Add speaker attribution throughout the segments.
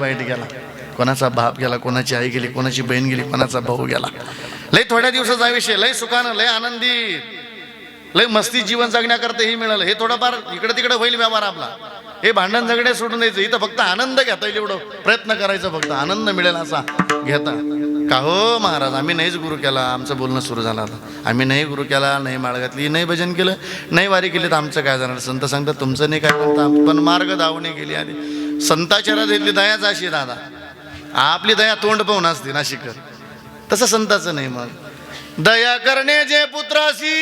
Speaker 1: वाईट गेला. कोणाचा बाप गेला कोणाची आई गेली कोणाची बहीण गेली कोणाचा भाऊ गेला. लय थोड्या दिवसाचा विषय लय सुखानं लय आनंदी. लय मस्ती जीवन जगण्याकरता हे मिळालं. हे थोडंफार इकडे तिकडे होईल व्यवहार आपला. हे भांडण जगण्या सोडून द्यायचं. इथं फक्त आनंद घेता येईल एवढं. प्रयत्न करायचं फक्त. आनंद मिळेल असा घेता. का हो महाराज आम्ही नाहीच गुरु केला. आमचं बोलणं सुरू झालं आता. आम्ही नाही गुरु केला नाही माळ घातली नाही भजन केलं नाही वारी केली तर आमचं काय जाणार? संत सांगतात तुमचं नाही काय म्हणता? पण मार्ग धावणे गेली आधी. संताच्या देतली दयाच अशी दादा आपली दया तोंड पाहून असते नाशिकर तसं संताचं नाही मग. दया करणे जे पुत्रासी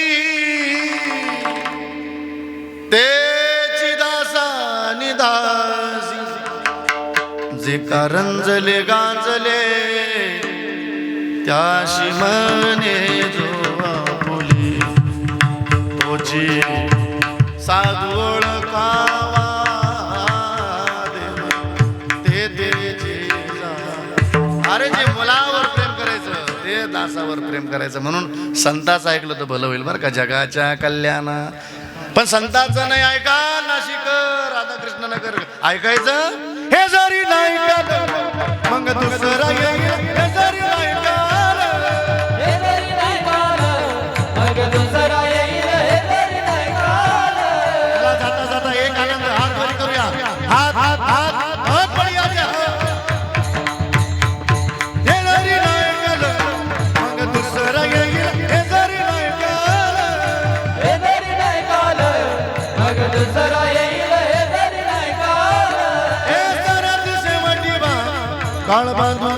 Speaker 1: ते चिदासा जे कारंजले गाजले त्याशी शिमने जो बोली तोची देवावर प्रेम करायचं म्हणून संताचं ऐकलं तर भलं होईल बरं का जगाच्या कल्याणा. पण संताचं नाही ऐका नाशिक राधाकृष्ण नगर ऐकायचं? हे जरी नाही मग दुसरं
Speaker 2: 打了半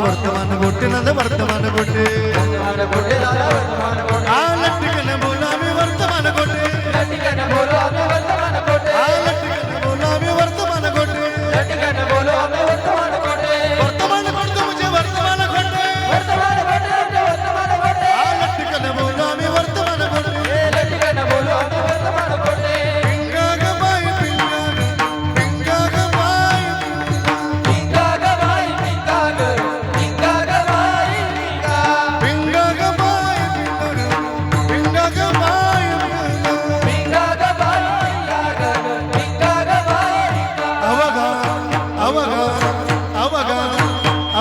Speaker 2: വർത്തമാന
Speaker 1: പൊട്ടിനത് വർത്തമാന പൊട്ട് വർത്തമാന പൊട്ടിനത് വർത്തമാന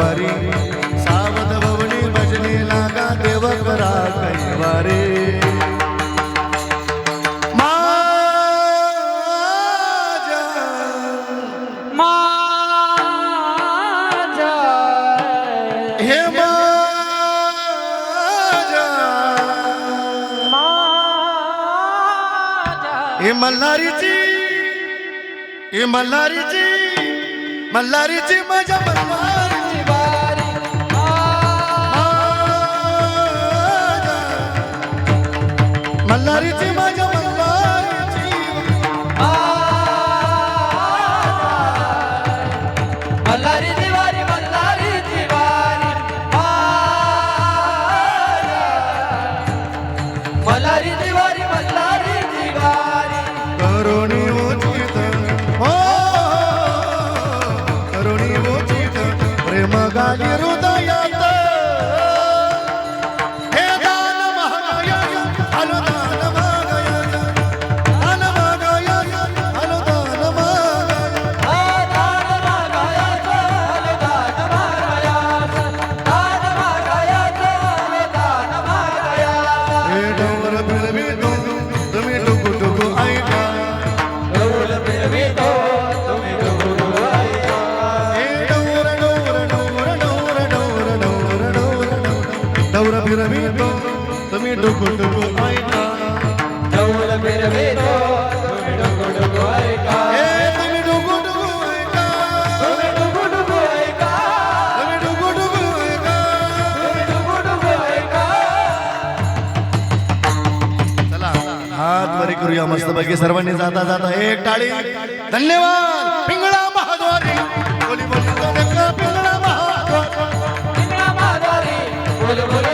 Speaker 1: वारी सावध भवनी भजने लागा देव करा कैवारे हे मल्हारीची हे मल्हारीची मल्हारीची मजा
Speaker 2: मल्हारी
Speaker 1: मल्हारीची माझ्या फिरवितो मस्त बाकी सर्वांनी जाता जाता एक टाड़ी धन्यवाद पिंगड़ा महाद्वारी। बोली बोली पिंगळा महाद्वारी
Speaker 2: बोली बोली। तो